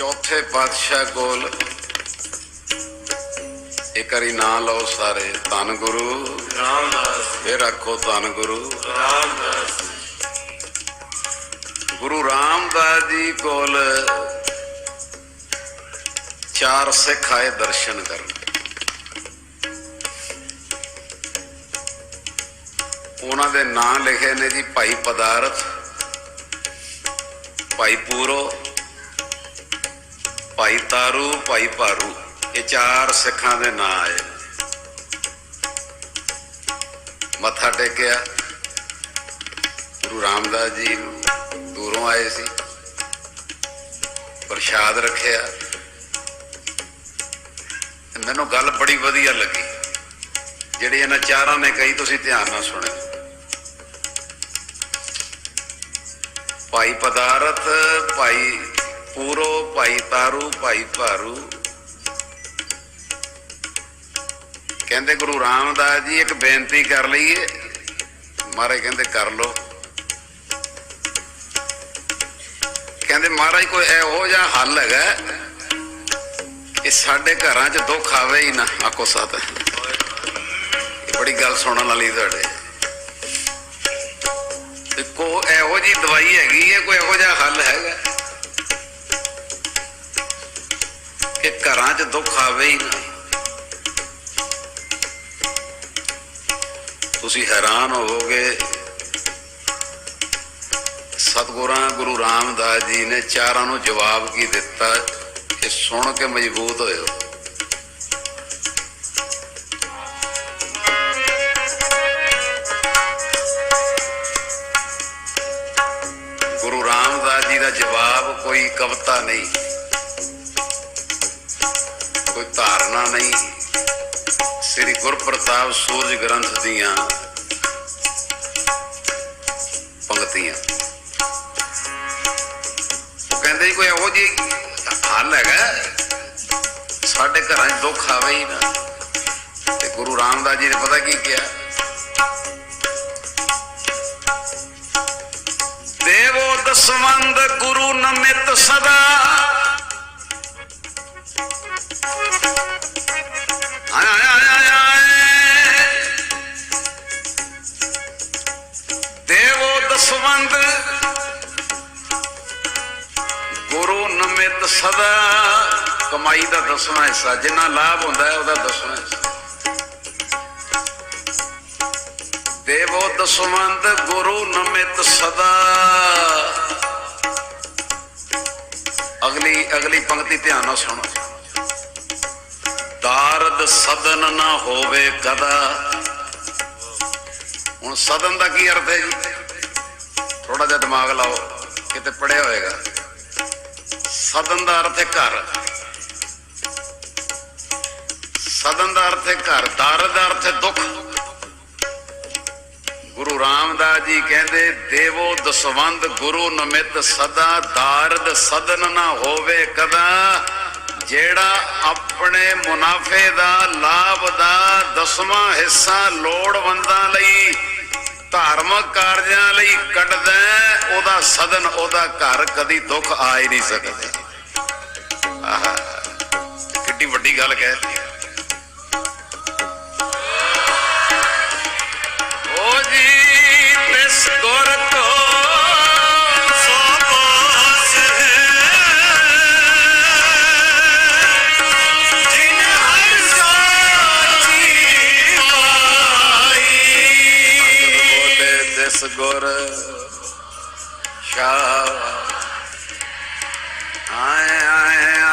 ਚੌਥੇ ਪਾਤਸ਼ਾਹ ਕੋਲ ਇੱਕ ਵਾਰੀ ਨਾਂ ਲਓ ਸਾਰੇ ਧੰਨ ਗੁਰੂ। ਰਾਮਦਾਸ। ਫਿਰ ਆਖੋ ਧੰਨ ਗੁਰੂ। ਰਾਮਦਾਸ। ਗੁਰੂ ਰਾਮਦਾਸ ਜੀ ਕੋਲ ਚਾਰ ਸਿੱਖ ਆਏ ਦਰਸ਼ਨ ਕਰਨ। ਉਹਨਾਂ ਦੇ ਨਾਂ ਲਿਖੇ ਨੇ ਜੀ ਭਾਈ ਪਦਾਰਥ ਭਾਈ ਪੂਰੋ ਭਾਈ ਤਾਰੂ, ਭਾਈ ਭਾਰੂ, ਇਹ ਚਾਰ ਸਿੱਖਾਂ ਦੇ ਨਾਂ ਆਏ। ਮੱਥਾ ਟੇਕਿਆ। ਗੁਰੂ ਰਾਮਦਾਸ ਜੀ ਨੂੰ ਦੂਰੋਂ ਆਏ ਸੀ। ਪ੍ਰਸ਼ਾਦ ਰੱਖਿਆ। ਮੈਨੂੰ ਗੱਲ ਬੜੀ ਵਧੀਆ ਲੱਗੀ। ਜਿਹੜੀ ਇਹਨਾਂ ਚਾਰਾਂ ਨੇ ਕਹੀ, ਤੁਸੀਂ ਧਿਆਨ ਨਾਲ ਸੁਣਿਓ। ਭਾਈ ਪਦਾਰਥ, ਭਾਈ ਪੂਰੋ ਭਾਈ ਤਾਰੂ, ਭਾਈ ਭਾਰੂ। ਕਹਿੰਦੇ ਗੁਰੂ ਰਾਮਦਾਸ ਜੀ, ਇੱਕ ਬੇਨਤੀ ਕਰ ਲਈਏ। ਮਹਾਰਾਜ ਕਹਿੰਦੇ ਕਰ ਲੋ ਕਹਿੰਦੇ ਮਹਾਰਾਜ, ਕੋਈ ਇਹੋ ਜਿਹਾ ਹੱਲ ਹੈਗਾ ਕਿ ਸਾਡੇ ਘਰਾਂ 'ਚ ਦੁੱਖ ਆਵੇ ਹੀ ਨਾ। ਆਕੋ ਸਾਥ ਇਹ ਬੜੀ ਗੱਲ ਸੁਣਨ ਵਾਲੀ ਤੁਹਾਡੇ। ਕੋ ਇਹੋ ਜੀ ਦਵਾਈ ਹੈਗੀ ਹੈ, ਕੋਈ ਇਹੋ ਜਿਹਾ ਹੱਲ ਹੈਗਾ। ਘਰਾਂ 'ਚ ਦੁੱਖ ਆਵੇ ਹੀ ਨਾ ਤੁਸੀਂ ਹੈਰਾਨ ਹੋਵੋਗੇ, ਸਤਿਗੁਰਾਂ ਗੁਰੂ ਰਾਮਦਾਸ ਜੀ ਨੇ ਚਾਰਾਂ ਨੂੰ ਜਵਾਬ ਕੀ ਦਿੱਤਾ ਇਹ ਸੁਣ ਕੇ ਮਜ਼ਬੂਤ ਹੋਇਓ। ਗੁਰੂ ਰਾਮਦਾਸ ਜੀ ਦਾ ਜਵਾਬ ਕੋਈ ਕਵਿਤਾ ਨਹੀਂ। ਕੋਈ ਧਾਰਨਾ ਨਹੀਂ। ਸ੍ਰੀ ਗੁਰਪ੍ਰਤਾਪ ਸੂਰਜ ਗ੍ਰੰਥ ਦੀਆਂ ਪੰਕਤੀਆਂ ਉਹ ਕਹਿੰਦੇ ਕੋਈ ਇਹੋ ਜੀ ਹੱਲ ਹੈਗਾ ਸਾਡੇ ਘਰਾਂ 'ਚ ਦੁੱਖ ਆਵੇ ਹੀ ਨਾ। ਤੇ ਗੁਰੂ ਰਾਮਦਾਸ ਜੀ ਨੇ ਪਤਾ ਕੀ ਕਿਹਾ? ਦੇਵੋ ਦਸਵੰਦ ਗੁਰੂ ਨਮਿਤ ਸਦਾ। ਦੇਵੋ ਗੁਰੂ ਨਮਿਤ ਸਦਾ। ਕਮਾਈ ਦਾ ਦਸਵਾਂ ਹਿੱਸਾ, ਜਿੰਨਾ ਲਾਭ ਹੁੰਦਾ ਹੈ, ਉਹਦਾ ਦਸਵਾਂ ਹਿੱਸਾ। ਦੇਵੋ ਦਸਵੰਦ ਗੁਰੂ ਨਮਿਤ ਸਦਾ। ਅਗਲੀ ਅਗਲੀ ਪੰਕਤੀ ਧਿਆਨ ਨਾਲ ਸੁਣੋ। ਦਾਰਦ ਸਦਨ ਨਾ ਹੋਵੇ ਕਦਾ। ਹੁਣ ਸਦਨ ਦਾ ਕੀ ਅਰਥ ਹੈ ਜੀ? ਥੋੜਾ ਜਿਹਾ ਦਿਮਾਗ ਲਾਓ, ਕਿਤੇ ਪੜਿਆ ਹੋਏਗਾ। ਸਦਨ ਦਾ ਅਰਥ ਹੈ ਘਰ। ਸਦਨ ਦਾ ਅਰਥ ਹੈ ਘਰ ਦਰ ਦਾ ਅਰਥ ਹੈ ਦੁੱਖ। ਗੁਰੂ ਰਾਮਦਾਸ ਜੀ ਕਹਿੰਦੇ, ਦੇਵੋ ਦਸਵੰਦ ਗੁਰੂ ਨਮਿਤ ਸਦਾ, ਦਾਰਦ ਸਦਨ ਨਾ ਹੋਵੇ ਕਦਾ। ਜਿਹੜਾ ਆਪਣੇ ਮੁਨਾਫੇ ਦਾ, ਲਾਭ ਦਾ ਦਸਵਾਂ ਹਿੱਸਾ ਲੋੜਵੰਦਾਂ ਲਈ ਧਾਰਮਿਕ ਕਾਰਜਾਂ ਲਈ ਕੱਢਦਾ ਉਹਦਾ ਸਦਨ, ਉਹਦਾ ਘਰ ਕਦੀ ਦੁੱਖ ਆ ਹੀ ਨਹੀਂ ਸਕਦਾ। ਆਹਾ, ਕਿੱਡੀ ਵੱਡੀ ਗੱਲ ਕਹਿ ਦਿੱਤੀ। ਜੀ, ਤਿਸ ਗੁਰ ਤਿਸ ਗੁਰ ਸ਼ਾਹ ਆਏ ਆਏ ਆਏ ਆਏ